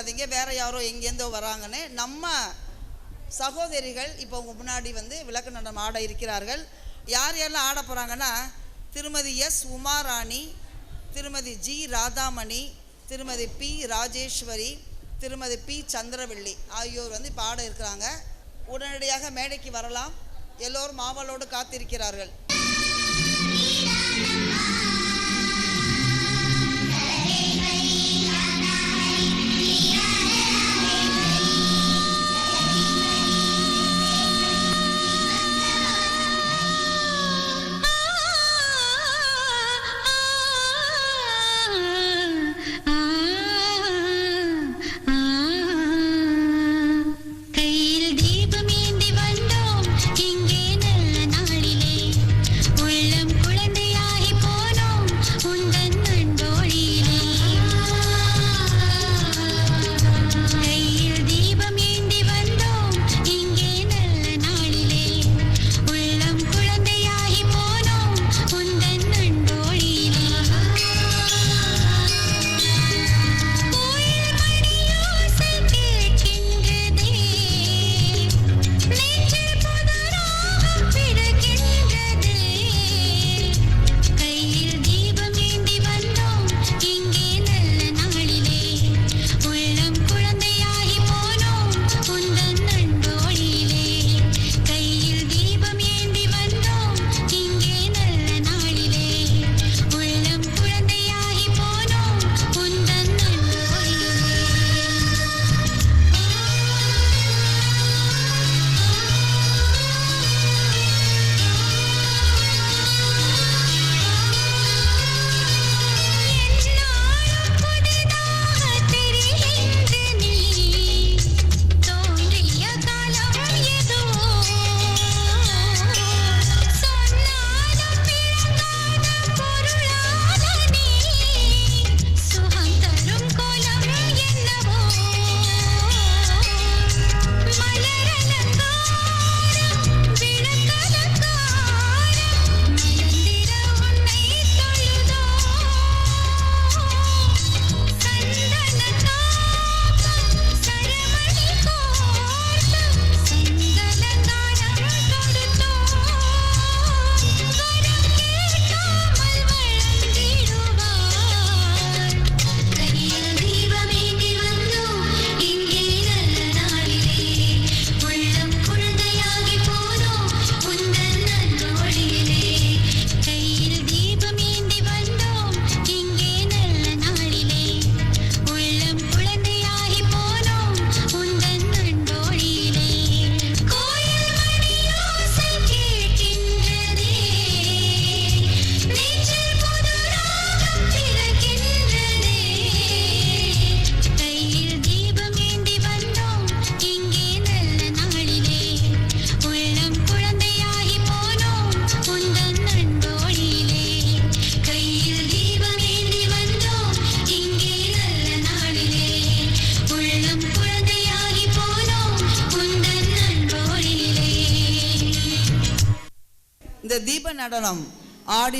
கற்பனை வேறு வேற யாரோ எங்கேருந்தோ வராங்கன்னு நம்ம சகோதரிகள் இப்போ உங்கள் முன்னாடி வந்து விளக்கு நடனம் ஆட இருக்கிறார்கள். யார் யாரெல்லாம் ஆட போகிறாங்கன்னா திருமதி எஸ் உமாராணி திருமதி ஜி ராதாமணி திருமதி பி ராஜேஸ்வரி திருமதி பி சந்திரவெள்ளி ஆகியோர் வந்து இப்போ ஆட இருக்கிறாங்க. உடனடியாக மேடைக்கு வரலாம். எல்லோரும் மாவலோடு காத்திருக்கிறார்கள்.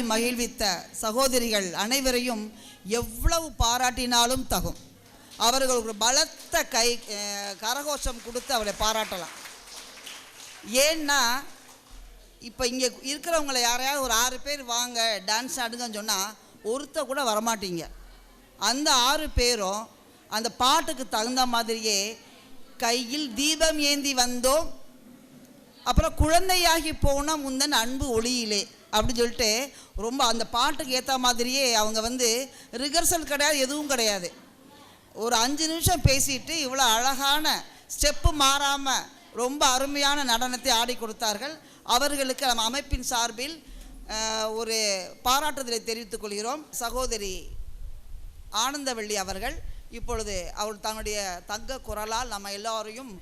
ஆடி மகிழ்வித்த சகோதரிகள் அனைவரையும் எவ்வளவு பாராட்டினாலும் தகும். அவர்கள் ஒரு பலத்த கை கரகோஷம் கொடுத்து அவளை பாராட்டலாம். ஏன்னா இப்போ இங்கே இருக்கிறவங்கள யாரையாவது ஒரு ஆறு பேர் வாங்க டான்ஸ் ஆடுங்கன்னு சொன்னால் ஒருத்த கூட வரமாட்டீங்க. அந்த ஆறு பேரும் அந்த பாட்டுக்கு தகுந்த மாதிரியே கையில் தீபம் ஏந்தி வந்தோம். அப்புறம் குழந்தையாகி போன முந்தன் அன்பு ஒளியிலே. அப்படின்னு சொல்லிட்டு ரொம்ப அந்த பாட்டுக்கு ஏற்ற மாதிரியே அவங்க வந்து ரிகர்சல் கிடையாது எதுவும் கிடையாது. ஒரு அஞ்சு நிமிஷம் பேசிட்டு இவ்வளோ அழகான ஸ்டெப்பு மாறாமல் ரொம்ப அருமையான நடனத்தை ஆடி கொடுத்தார்கள். அவர்களுக்கு நம்ம அமைப்பின் சார்பில் ஒரு பாராட்டுதலை தெரிவித்துக் கொள்கிறோம். சகோதரி ஆனந்தவள்ளி அவர்கள் இப்பொழுது அவள் தன்னுடைய தங்க குரலால் நம்ம எல்லோரையும்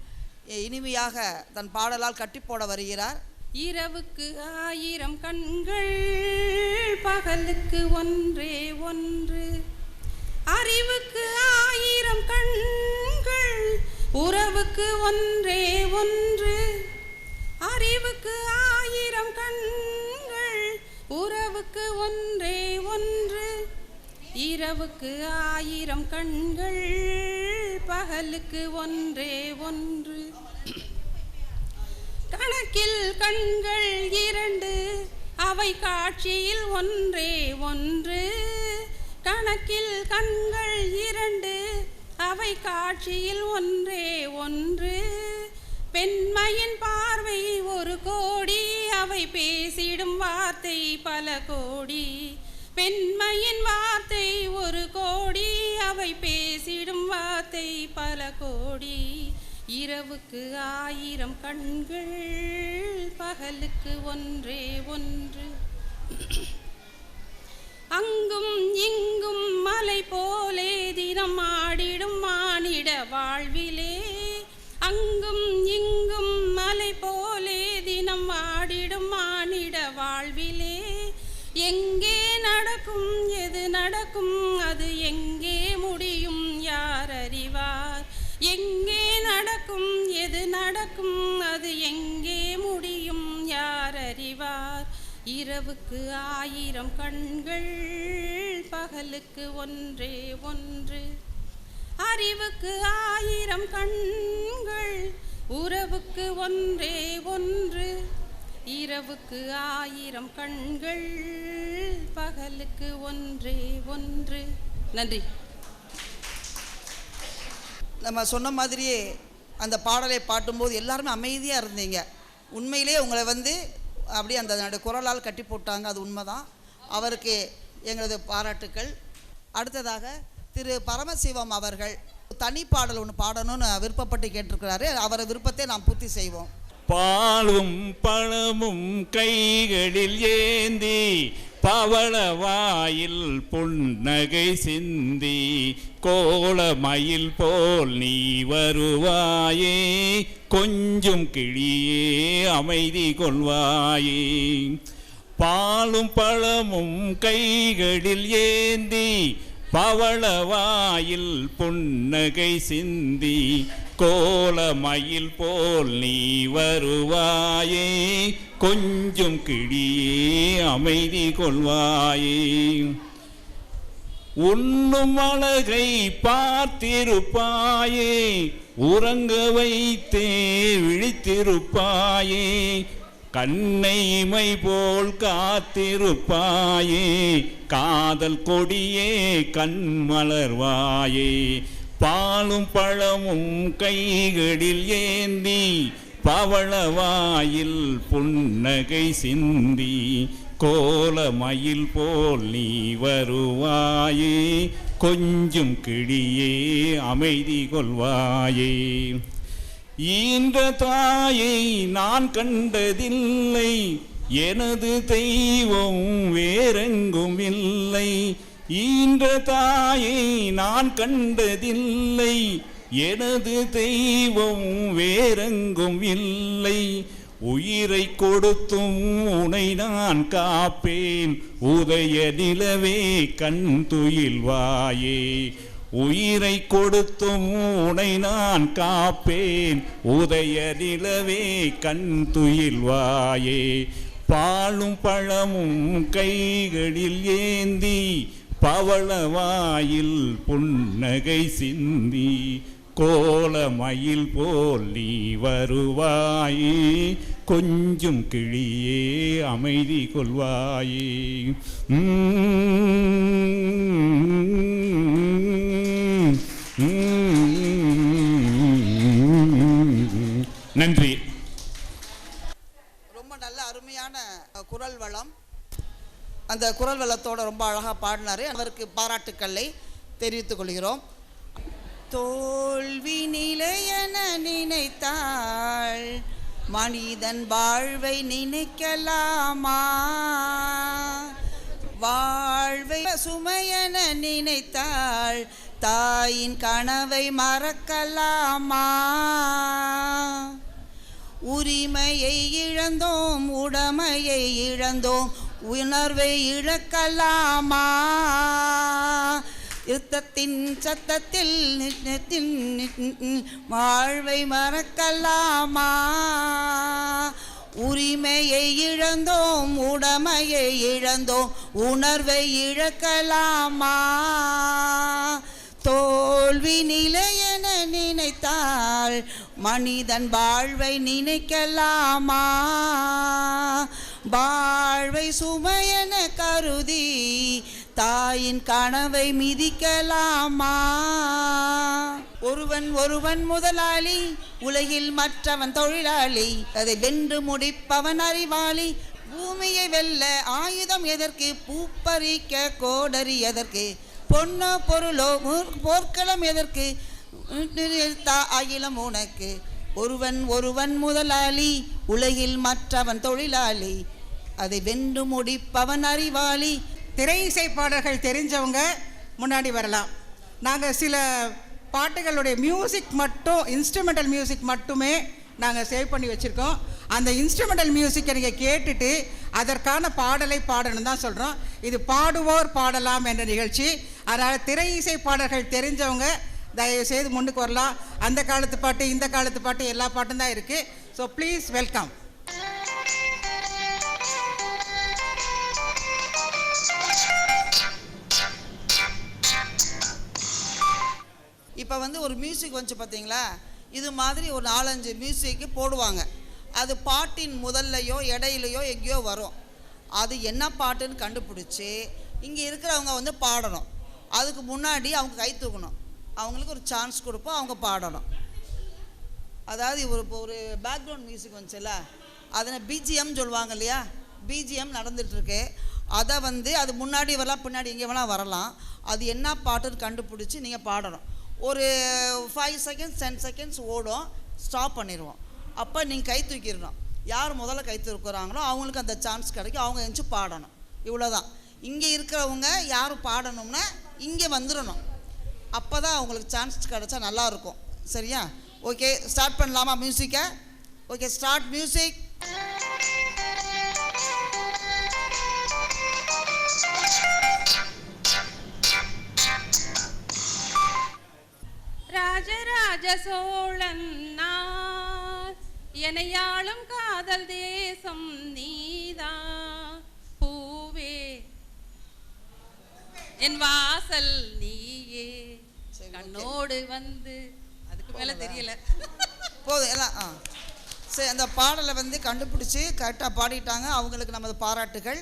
இனிமையாக தன் பாடலால் கட்டி போட வருகிறார். இரவுக்கு ஆயிரம் கண்கள் பகலுக்கு ஒன்றே ஒன்று. அறிவுக்கு ஆயிரம் கண்கள் உறவுக்கு ஒன்றே ஒன்று. அறிவுக்கு ஆயிரம் கண்கள் உறவுக்கு ஒன்றே ஒன்று. இரவுக்கு ஆயிரம் கண்கள் பகலுக்கு ஒன்றே ஒன்று. கணக்கில் கண்கள் இரண்டு அவை காட்சியில் ஒன்றே ஒன்று. கணக்கில் கண்கள் இரண்டு அவை காட்சியில் ஒன்றே ஒன்று. பெண்மையின் பார்வை ஒரு கோடி அவை பேசிடும் வார்த்தை பல கோடி. பெண்மையின் வார்த்தை ஒரு கோடி அவை பேசிடும் வார்த்தை பல கோடி. இரவுக்கு ஆயிரம் கண்கள் பகலுக்கு ஒன்றே ஒன்று. அங்கும் இங்கும் மலை போலே தினம் ஆடிடும் மானிட வாழ்விலே. அங்கும் இங்கும் நடக்கும் அது எங்கே முடியும்? யார் அறிவார்? இரவுக்கு ஆயிரம் கண்கள் பகலுக்கு ஒன்றே ஒன்று. அறிவுக்கு ஆயிரம் கண்கள் உறவுக்கு ஒன்றே ஒன்று. இரவுக்கு ஆயிரம் கண்கள் பகலுக்கு ஒன்றே ஒன்று. நன்றி. நம்ம சொன்ன மாதிரியே அந்த பாடலை பாட்டும்போது எல்லாருமே அமைதியாக இருந்தீங்க. உண்மையிலே உங்களை வந்து அப்படியே அந்த அதனுடைய குரலால் கட்டி போட்டாங்க. அது உண்மைதான். அவருக்கு எங்களது பாராட்டுக்கள். அடுத்ததாக திரு பரமசிவம் அவர்கள் தனி பாடல் ஒன்று பாடணும்னு விருப்பப்பட்டு கேட்டிருக்கிறாரு. அவரை விருப்பத்தை நாம் பூர்த்தி செய்வோம். பாலும் பழமும் கைகளில் ஏந்தி பவளவாயில் புன்னகை சிந்தி கோலமயில் போல் நீ வருவாயே கொஞ்சம் கிளியே அமைதி கொள்வாயே. பாலும் பழமும் கைகளில் ஏந்தி பவளவாயில் புன்னகை சிந்தி கோலமயில் போல் நீ வருவாயே கொஞ்சம் கிளியே அமைதி கொள்வாயே. உண்ணும் அழகை பார்த்திருப்பாயே உறங்க வைத்தே விழித்திருப்பாயே கண்ணை இமை போல் காத்திருப்பாயே காதல் கொடியே கண்மலர்வாயே பாலும் பழமும் கைகளில் ஏந்தி பவளவாயில் புன்னகை சிந்தி கோலமயில் போல் நீ வருவாயே கொஞ்சம் கிளியே அமைதி கொள்வாயே. ஈன்ற தாயை நான் கண்டதில்லை. எனது தெய்வம் வேறெங்கும் இல்லை. ஈன்ற தாயை நான் கண்டதில்லை. எனது தெய்வம் வேறெங்கும் இல்லை. உயிரை கொடுத்தும் உனை நான் காப்பேன். உதய நிலவே கண் துயில்வாயே உயிரை கொடுத்தும் உனை நான் காப்பேன். உதய நிலவே கண் துயில்வாயே பாலும் பழமும் கைகளில் ஏந்தி. பவளவாயில் புன்னகை சிந்தி. கோலமயில் போல் நீ வருவாயே. கொஞ்சம் கிளியே அமைதி கொள்வாயே. நன்றி. ரொம்ப நல்ல அருமையான குரல் வளம். அந்த குரல் வளத்தோட ரொம்ப அழகாக பாடினாரு. அவருக்கு பாராட்டுக்களை தெரிவித்துக் கொள்கிறோம். தோல்வி நிலையென நினைத்தாள். மனிதன் வாழ்வை நினைக்கலாமா? வாழ்வை சுமையென நினைத்தாள் தாயின் கனவை மறக்கலாமா? உரிமையை இழந்தோம் உடமையை இழந்தோம் உணர்வை இழக்கலாமா? யுத்தத்தின் சத்தத்தில் நித்தின் வாழ்வை மறக்கலாமா? உரிமையை இழந்தோம் உடமையை இழந்தோம் உணர்வை இழக்கலாமா? தோல்வி நிலையென நினைத்தால் மனிதன் வாழ்வை நினைக்கலாமா? வாழ்வை சுமையென கருதி தாயின் கனவை மிதிக்கலாமா? ஒருவன் ஒருவன் முதலாளி உலகில் மற்றவன் தொழிலாளி அதை வென்று முடிப்பவன் அறிவாளி. பூமியை வெல்ல ஆயுதம் எதற்கு? பூப்பறிக்க கோடரி எதற்கு? பொன்னோ பொருளோ போர்க்களம் எதற்கு? அகிலம் உனக்கு. ஒருவன் ஒருவன் முதலாளி உலகில் மற்றவன் தொழிலாளி அதை வென்று முடிப்பவன் அறிவாளி. திரை இசை பாடல்கள் தெரிஞ்சவங்க முன்னாடி வரலாம். நாங்கள் சில பாட்டுகளுடைய மியூசிக் மட்டும் இன்ஸ்ட்ருமெண்டல் மியூசிக் மட்டுமே நாங்கள் சேவ் பண்ணி வச்சுருக்கோம். அந்த இன்ஸ்ட்ருமெண்டல் மியூசிக்கை நீங்கள் கேட்டுட்டு அதற்கான பாடலை பாடணும் தான் சொல்கிறோம் இது பாடுவோர் பாடலாம் என்ற நிகழ்ச்சி. அதனால் திரை இசை பாடல்கள் தெரிஞ்சவங்க தயவு செய்து முன்னுக்கு வரலாம். அந்த காலத்து பாட்டு இந்த காலத்து பாட்டு எல்லா பாட்டும் தான் இருக்குது ஸோ ப்ளீஸ் வெல்கம் இப்போ வந்து ஒரு மியூசிக் வந்துச்சு பார்த்தீங்களா இது மாதிரி ஒரு நாலஞ்சு மியூசிக்கு போடுவாங்க. அது பாட்டின் முதல்லையோ இடையிலையோ எங்கேயோ வரும். அது என்ன பாட்டுன்னு கண்டுபிடிச்சி இங்கே இருக்கிறவங்க வந்து பாடணும். அதுக்கு முன்னாடி அவங்க கை தூக்கணும். அவங்களுக்கு ஒரு சான்ஸ் கொடுப்போம் அவங்க பாடணும். அதாவது ஒரு இப்போ ஒரு பேக்ரவுண்ட் மியூசிக் வந்துச்சுல்ல? அதில் பிஜிஎம் சொல்லுவாங்க இல்லையா? பிஜிஎம் நடந்துகிட்ருக்கு அதை வந்து அது முன்னாடி வரலாம் பின்னாடி எங்கே வேணால் வரலாம். அது என்ன பாட்டுன்னு கண்டுபிடிச்சி நீங்கள் பாடணும். ஒரு ஃபைவ் செகண்ட்ஸ் டென் செகண்ட்ஸ் ஓடும் ஸ்டாப் பண்ணிடுவோம் அப்போ நீங்கள் கை தூக்கிடணும். யார் முதல்ல கை தூக்குறாங்களோ அவங்களுக்கு அந்த சான்ஸ் கிடைக்கும். அவங்க எழுந்துச்சு பாடணும். இவ்வளோதான் இங்கே இருக்கிறவங்க யார் பாடணும்னா இங்கே வந்துடணும். அப்போ தான் அவங்களுக்கு சான்ஸ் கிடச்சா நல்லாயிருக்கும். சரியா? ஓகே ஸ்டார்ட் பண்ணலாமா மியூசிக்கை okay start music Rajaraja Cholan நான். எனையாளும் காதல் தேசம் நீதா. பூவே என் வாசல் நீயே. கண்ணோடு வந்து அதுக்கு மேல தெரியல. போதும் எல்லாம் சரி அந்த பாடலை வந்து கண்டுபிடிச்சி கரெக்டாக பாடிட்டாங்க. அவங்களுக்கு நமது பாராட்டுகள்.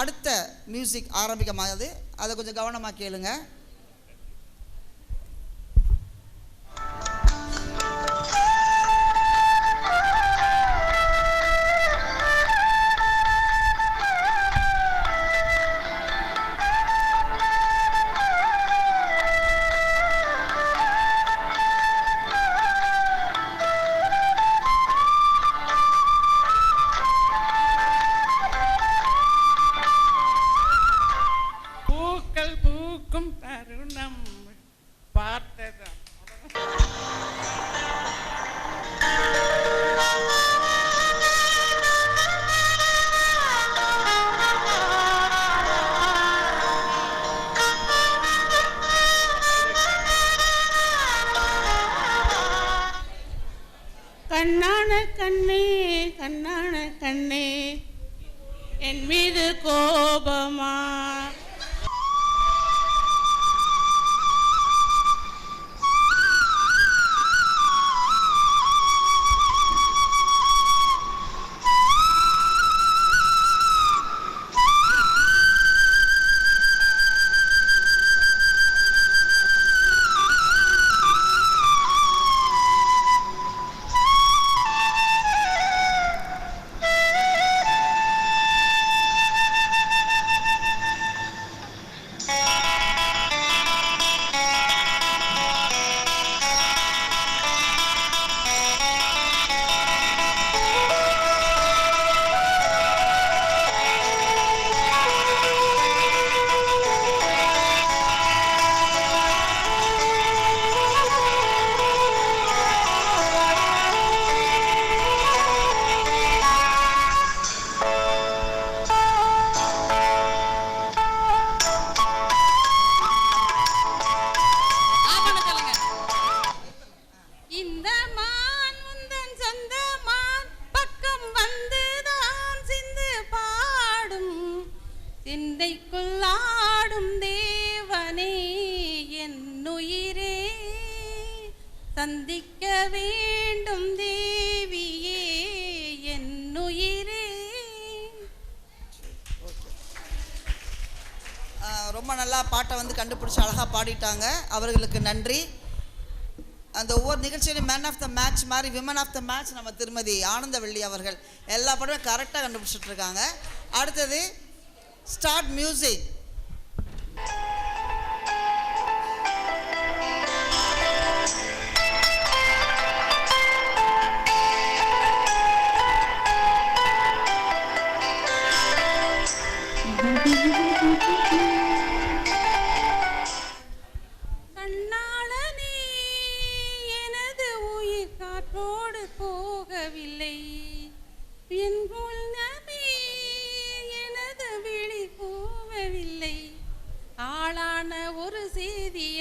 அடுத்த மியூசிக் ஆரம்பிக்கமாகுது அதை கொஞ்சம் கவனமாக கேளுங்க. தருணம் தருணம் பார்த்ததா கண்ணான கண்ணே கண்ணான கண்ணே என் மீது கோபமா நல்லா பாட்டை வந்து கண்டுபிடிச்சி அழகாக பாடிட்டாங்க. அவர்களுக்கு நன்றி. அந்த ஒவ்வொரு நிகழ்ச்சியிலும் மேன் ஆஃப் த மேட்ச் மாதிரி விமன் ஆஃப் த மேட்ச் நம்ம திருமதி ஆனந்தவள்ளி அவர்கள் எல்லா படமும் கரெக்டாக கண்டுபிடிச்சிட்டு இருக்காங்க. அடுத்தது ஸ்டார்ட் மியூசிக்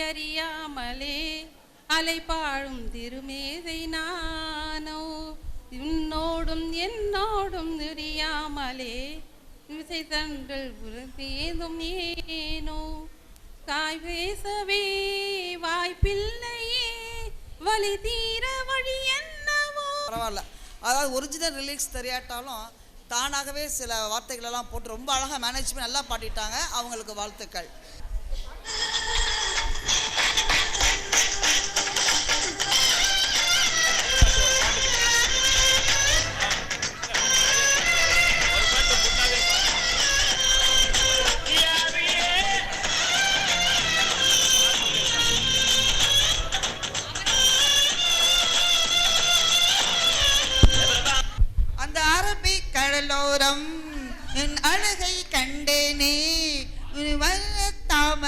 அறியாமலே அலைப்பாழும் திருமேதை நானோ. உன்னோடும் என்னோடும் தெரியாமலே விசை தங்கள் உறுதியேதும் ஏனோ. தாய் பேசவே வாய்ப்பில்லையே வழி தீர வழி என்னவோ. பரவாயில்ல. அதாவது ஒரிஜினல் ரிலீக்ஸ் தெரியாட்டாலும் தானாகவே சில வார்த்தைகளெல்லாம் போட்டு ரொம்ப அழகாக மேனேஜ் பண்ணி நல்லா பாடிட்டாங்க. அவங்களுக்கு வாழ்த்துக்கள்.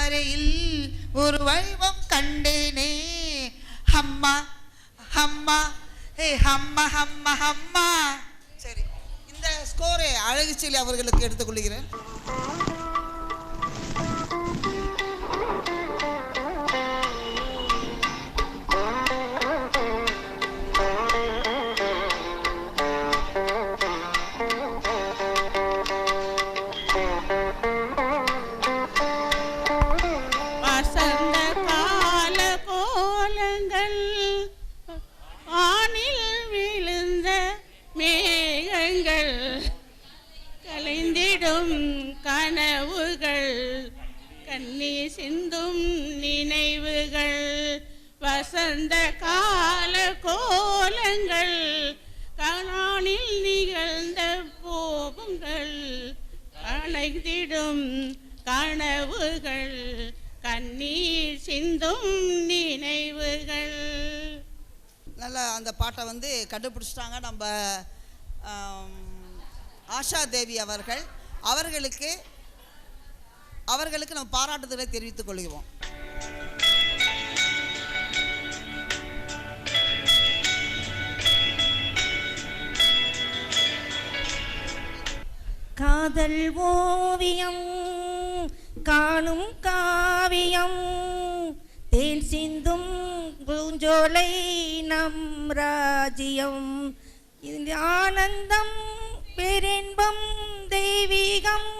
கரையில் ஒரு வடிவம் கண்டேனே. ஹம்மா ஹம்மா ஏ ஹம்மா ஹம்மா ஹம்மா. சரி இந்த ஸ்கோரை அழகுச்செலி அவர்களுக்கு எடுத்துக்கொள்கிறேன். கலைந்திடும் கனவுகள் கண்ணீர் சிந்தும் நினைவுகள். நல்லா அந்த பாட்டை வந்து கண்டுபிடிச்சிட்டாங்க நம்ம ஆஷா தேவி அவர்கள். அவர்களுக்கு அவர்களுக்கு நம்ம பாராட்டுதலை தெரிவித்துக் கொள்கிறோம். காதல் ஓவியம் காணும் காவியம் தேன் சிந்தும் பூஞ்சோலை நம் ராஜ்யம். இந்த ஆனந்தம் பெரின்பம் தெய்வீகம்.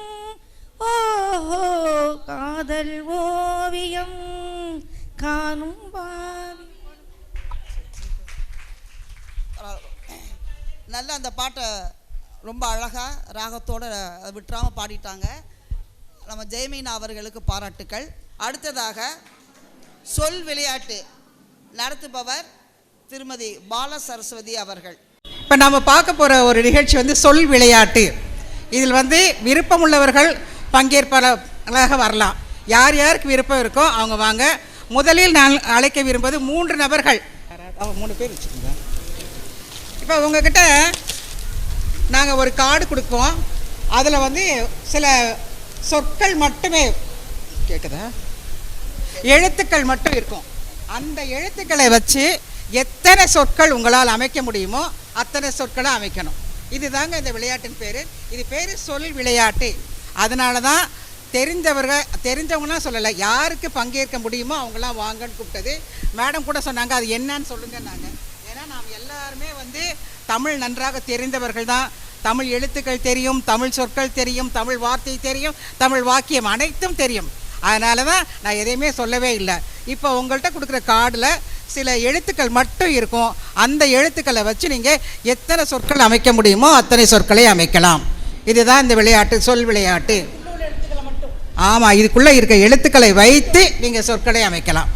ஓஹோ காதல் ஓவியம் காணும் பாவி. நல்ல அந்த பாட்டை ரொம்ப அழகாக ராகத்தோட விட்டுறாமல் பாடிட்டாங்க. நம்ம ஜெயமீனா அவர்களுக்கு பாராட்டுக்கள். அடுத்ததாக சொல் விளையாட்டு நடத்துபவர் திருமதி பால சரஸ்வதி அவர்கள். இப்போ நம்ம பார்க்க போகிற ஒரு நிகழ்ச்சி வந்து சொல் விளையாட்டு. இதில் வந்து விருப்பம் உள்ளவர்கள் பங்கேற்பாளர்களாக வரலாம். யார் யாருக்கு விருப்பம் இருக்கோ அவங்க வாங்க. முதலில் நான் அழைக்க விரும்புவது மூன்று நபர்கள். அவங்க மூணு பேர் வச்சுக்கோங்க இப்போ உங்ககிட்ட நாங்கள் ஒரு கார்டு கொடுப்போம் அதில் வந்து சில சொற்கள் மட்டுமே கேட்குதா எழுத்துக்கள் மட்டும் இருக்கும். அந்த எழுத்துக்களை வச்சு எத்தனை சொற்கள் உங்களால் அமைக்க முடியுமோ அத்தனை சொற்களை அமைக்கணும். இதுதாங்க இந்த விளையாட்டின் பேர். இது பேர் சொல் விளையாட்டு. அதனால தான் தெரிஞ்சவர்கள் தெரிஞ்சவங்களாம் சொல்லலை. யாருக்கு பங்கேற்க முடியுமோ அவங்களாம் வாங்கன்னு கூப்பிட்டது. மேடம் கூட சொன்னாங்க அது என்னன்னு சொல்லுங்கன்னாங்க. ஏன்னா நாம் எல்லாருமே வந்து தமிழ் நன்றாக தெரிந்தவர்கள் தான். தமிழ் எழுத்துக்கள் தெரியும் தமிழ் சொற்கள் தெரியும் தமிழ் வார்த்தை தெரியும் தமிழ் வாக்கியம் அனைத்தும் தெரியும். அதனால தான் நான் எதையுமே சொல்லவே இல்லை. இப்போ உங்கள்கிட்ட கொடுக்குற கார்டில் சில எழுத்துக்கள் மட்டும் இருக்கும். அந்த எழுத்துக்களை வச்சு நீங்கள் எத்தனை சொற்கள் அமைக்க முடியுமோ அத்தனை சொற்களை அமைக்கலாம். இதுதான் இந்த விளையாட்டு சொல் விளையாட்டு. ஆமாம் இதுக்குள்ளே இருக்க எழுத்துக்களை வைத்து நீங்கள் சொற்களை அமைக்கலாம்.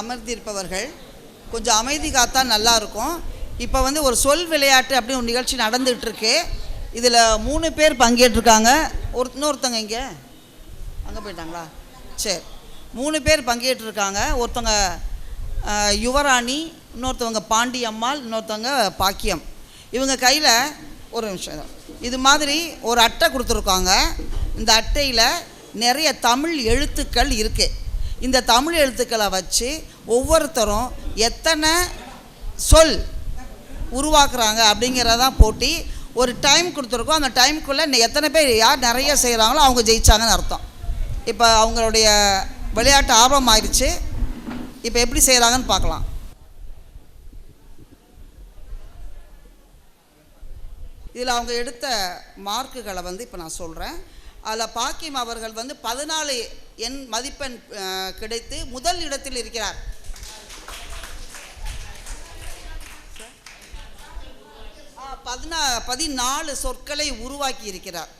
அமர்ந்திருப்பவர்கள் கொஞ்சம் அமைதி காத்தா நல்லா இருக்கும் இப்போ வந்து ஒரு சொல் விளையாட்டு அப்படின்னு ஒரு நிகழ்ச்சி நடந்துகிட்ருக்கு. இதில் மூணு பேர் பங்கேற்றிருக்காங்க. ஒரு இன்னொருத்தங்க இங்கே? அங்கே போயிட்டாங்களா? சரி. மூணு பேர் பங்கேற்றிருக்காங்க. ஒருத்தவங்க யுவராணி இன்னொருத்தவங்க பாண்டி அம்மாள் இன்னொருத்தவங்க பாக்கியம். இவங்க கையில் ஒரு நிமிஷம் இது மாதிரி ஒரு அட்டை கொடுத்துருக்காங்க. இந்த அட்டையில் நிறைய தமிழ் எழுத்துக்கள் இருக்குது இந்த தமிழ் எழுத்துக்களை வச்சு ஒவ்வொருத்தரும் எத்தனை சொல் உருவாக்குறாங்க அப்படிங்கிறதான் போட்டி ஒரு டைம் கொடுத்துருக்கோம். அந்த டைமுக்குள்ளே எத்தனை பேர் யார் நிறைய செய்கிறாங்களோ அவங்க ஜெயிச்சாங்கன்னு அர்த்தம். இப்போ அவங்களுடைய விளையாட்டு ஆர்வம் ஆயிடுச்சு இப்போ எப்படி செய்கிறாங்கன்னு பார்க்கலாம். இதில் அவங்க எடுத்த மார்க்குகளை வந்து இப்போ நான் சொல்கிறேன் அதில் பாக்கியம் அவர்கள் வந்து பதினாலு எண் மதிப்பெண் கிடைத்து முதல் இடத்தில் இருக்கிறார். பதினா பதினாலு சொற்களை உருவாக்கி இருக்கிறார்.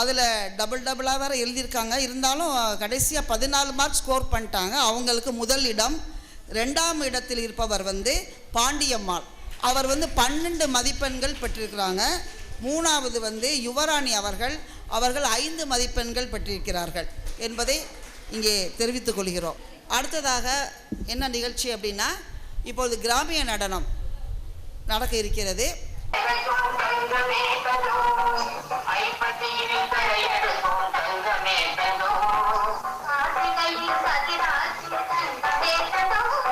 அதில் டபுள் டபுளாக வேறு எழுதியிருக்காங்க. இருந்தாலும் கடைசியாக பதினாலு மார்க் ஸ்கோர் பண்ணிட்டாங்க. அவங்களுக்கு முதல் இடம் ரெண்டாம் இடத்தில் இருப்பவர் வந்து பாண்டியம்மாள். அவர் வந்து பன்னெண்டு மதிப்பெண்கள் பெற்றிருக்கிறாங்க. மூணாவது வந்து யுவராணி அவர்கள் அவர்கள் ஐந்து மதிப்பெண்கள் பெற்றிருக்கிறார்கள் என்பதை இங்கே தெரிவித்துக் கொள்கிறோம். அடுத்ததாக என்ன நிகழ்ச்சி அப்படின்னா இப்பொழுது கிராமிய நடனம் நடக்க இருக்கிறது. கடவுள்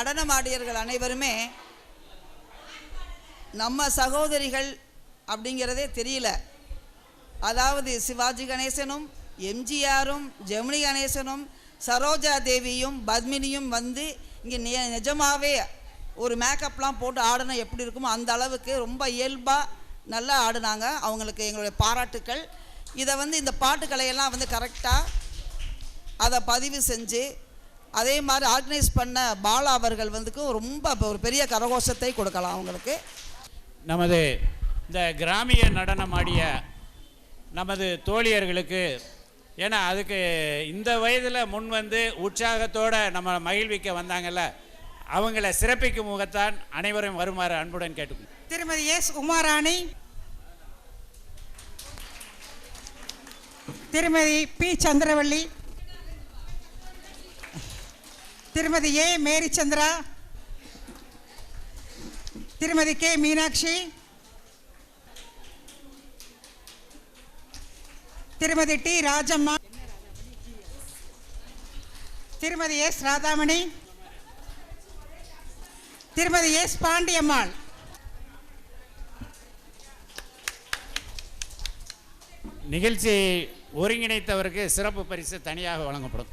நடனமாடியர்கள் அனைவருமே நம்ம சகோதரிகள் அப்படிங்கிறதே தெரியல. அதாவது சிவாஜி கணேசனும் எம்ஜிஆரும் ஜெமினி கணேசனும் சரோஜா தேவியும் பத்மினியும் வந்து இங்கே நி நிஜமாகவே ஒரு மேக்கப்லாம் போட்டு ஆடினா எப்படி இருக்குமோ அந்த அளவுக்கு ரொம்ப இயல்பாக நல்லா ஆடினாங்க. அவங்களுக்கு எங்களுடைய பாராட்டுக்கள். இதை வந்து இந்த பாட்டுக்களையெல்லாம் வந்து கரெக்டாக அதை பதிவு செஞ்சு அதே மாதிரி ஆர்கனைஸ் பண்ண பாலா அவர்கள் வந்துக்கும் ரொம்ப ஒரு பெரிய கரகோஷத்தை கொடுக்கலாம் அவங்களுக்கு. நமது இந்த கிராமிய நடனமாடிய நமது தோழியர்களுக்கு ஏன்னா அதுக்கு இந்த வயதில் முன் வந்து உற்சாகத்தோடு நம்ம மகிழ்விக்க வந்தாங்கல்ல அவங்கள சிறப்பிக்கும் முகத்தான் அனைவரும் வருமாறு அன்புடன் கேட்டுக்கொள்கிறேன் திருமதி எஸ் உமாராணி. திருமதி பி சந்திரவள்ளி. திருமதி ஏ மேரி சந்திரா திருமதி கே மீனாட்சி திருமதி டி ராஜம்மா திருமதி எஸ் ராதாமணி திருமதி எஸ் பாண்டியம்மாள். நிகழ்ச்சி ஒருங்கிணைத்தவருக்கு சிறப்பு பரிசு தனியாக வழங்கப்படும்.